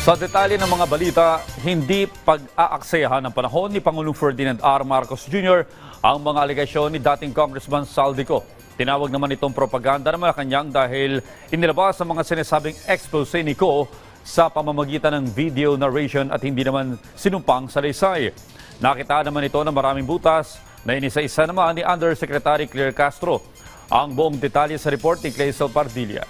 Sa detalye ng mga balita, hindi pag-aaksayahan ng panahon ni Pangulong Ferdinand R. Marcos Jr. ang mga alegasyon ni dating Congressman Saldico. Tinawag naman itong propaganda ng Malacanang dahil inilabas ang mga sinasabing expose ni Ko sa pamamagitan ng video narration at hindi naman sinumpang salaysay. Nakita naman ito ng maraming butas na inisa-isa naman ni Undersecretary Claire Castro. Ang buong detalye sa report ni Clazel Pardilla.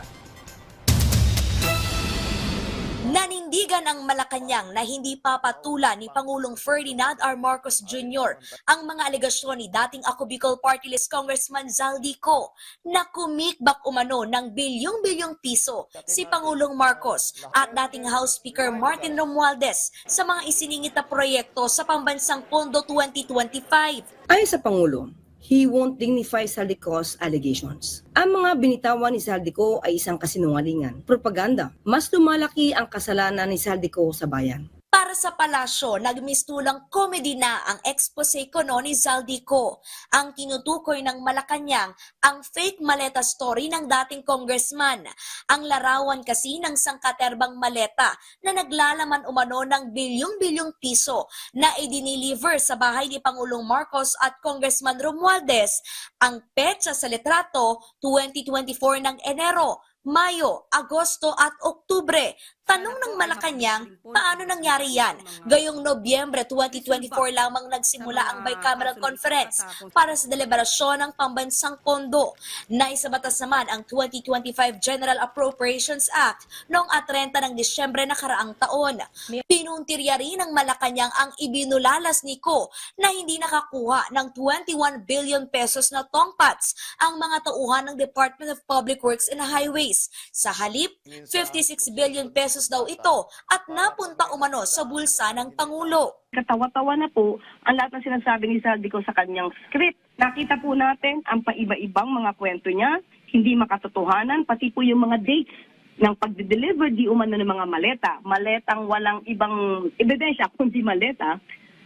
Nanindigan ang Malacanang na hindi papatulan ni Pangulong Ferdinand R. Marcos Jr. ang mga alegasyon ni dating Ako Bicol Party List Congressman Zaldico na kumikbak umano ng bilyong-bilyong piso si Pangulong Marcos at dating House Speaker Martin Romualdez sa mga isiningit na proyekto sa Pambansang Pondo 2025. Ayon sa Pangulo, he won't dignify Saldico's allegations. Ang mga binitawan ni Saldico ay isang kasinungalingan, propaganda. Mas lumalaki ang kasalanan ni Saldico sa bayan. Para sa palasyo, nagmistulang komedy na ang expose kono ni Zaldico. Ang tinutukoy ng Malacanang ang fake maleta story ng dating congressman. Ang larawan kasi ng sangkaterbang maleta na naglalaman umano ng bilyong-bilyong piso na idiniliver sa bahay ni Pangulong Marcos at Congressman Romualdez. Ang petsa sa litrato, 2024 ng Enero, Mayo, Agosto at Oktubre. Tanong ng Malacanang, paano nangyari yan? Gayong Nobyembre 2024 lamang nagsimula ang bicameral conference para sa deliberasyon ng pambansang pondo. Naisabatas naman ang 2025 General Appropriations Act noong 30 ng Disyembre na karaang taon. Pinuntirya rin ng Malacanang ang ibinulalas ni Ko na hindi nakakuha ng 21 billion pesos na tongpats ang mga tauhan ng Department of Public Works and Highways. Sa halip, 56 billion pesos daw ito at napunta umano sa bulsa ng Pangulo. katawa-tawa na po ang lahat ng sinasabi ni Saldico sa kanyang script. Nakita po natin ang paiba-ibang mga kwento niya, hindi makatotohanan, pati po yung mga dates ng pagde-deliver di umano ng mga maleta. Maletang walang ibang ebidensya kundi maleta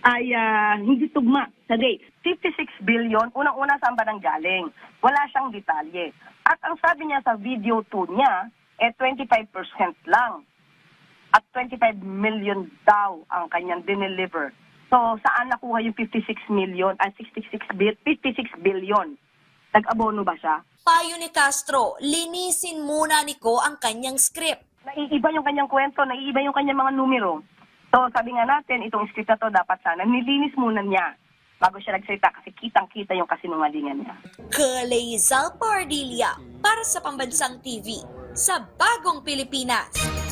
ay ah, hindi tugma sa date. 56 billion, unang-una saan ba nang galing? Wala siyang detalye. At ang sabi niya sa video 2 niya, eh 25% lang at 25 million daw ang kanyang dineliver. So, saan nakuha yung 56 million at 66 bil 56 billion? Nag-abono ba siya? Payo ni Castro, linisin muna ni Ko ang kanyang script. Naiiba yung kanyang kwento, naiiba yung kanyang mga numero. So, sabi nga natin, itong script na to dapat sana nilinis muna niya bago siya nagsalita kasi kitang-kita yung kasinungalingan niya. Kalezal Pardilla para sa Pambansang TV sa Bagong Pilipinas.